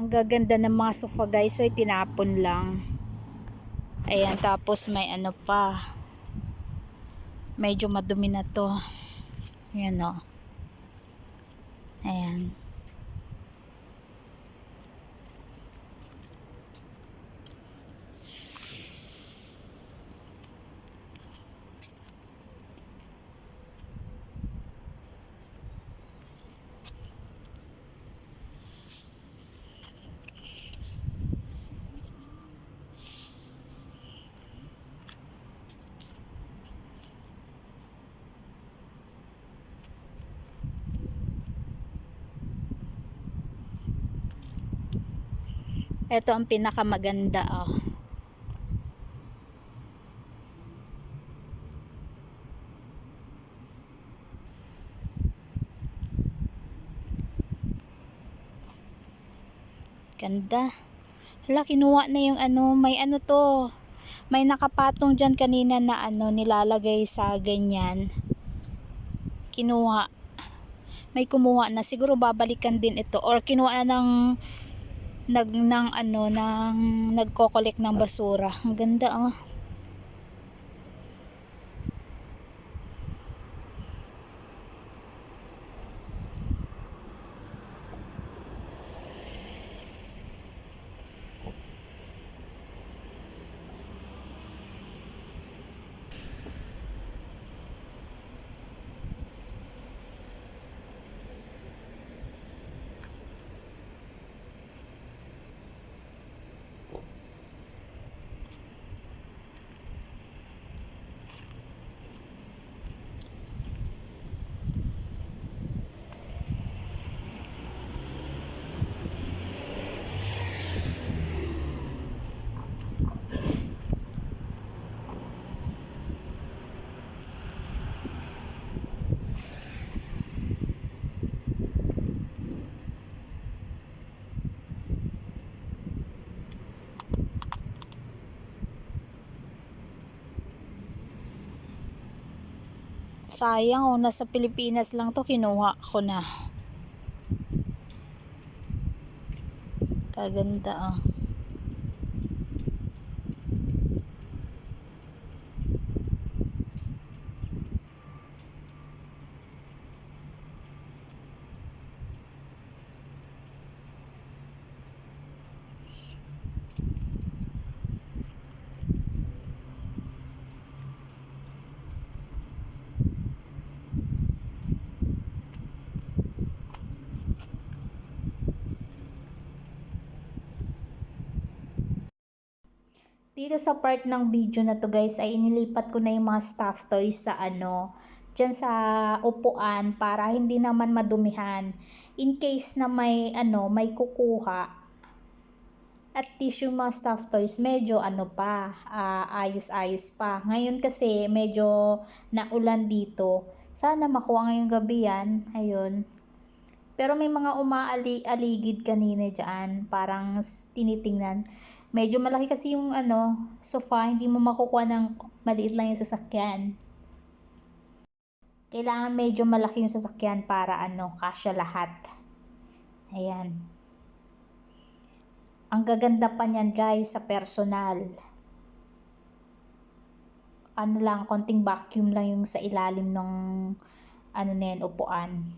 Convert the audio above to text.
Ang gaganda ng mga sofa guys. So, tinapon lang. Ayan, tapos may ano pa. Medyo madumi na to. Ayan o. Ayan. Ito ang pinakamaganda oh. Ganda. Hala, kinuha na yung ano, may ano to. May nakapatong dyan kanina na ano, nilalagay sa ganyan. Kinuha. May kumuha na. Siguro babalikan din ito. Or kinuha na ng nag ng ano ng nagko-collect ng basura. Ang ganda oh. Sayang oh, nasa Pilipinas lang to kinuha ko na. Kaganda oh. Dito sa part ng video na to guys ay inilipat ko na yung mga stuff toys sa ano, dyan sa upuan para hindi naman madumihan. In case na may ano, may kukuha at least yung mga stuff toys medyo ano pa, ah, ayos-ayos pa. Ngayon kasi medyo naulan dito. Sana makuha ngayong gabi yan. Ayun. Pero may mga umaaligid kanina dyan. Parang tinitingnan. Medyo malaki kasi yung ano, sofa. Hindi mo makukuha ng maliit lang yung sasakyan. Kailangan medyo malaki yung sasakyan para ano, kasya lahat. Ayan. Ang gaganda pa niyan guys sa personal. Ano lang, konting vacuum lang yung sa ilalim ng ano na yan, upuan.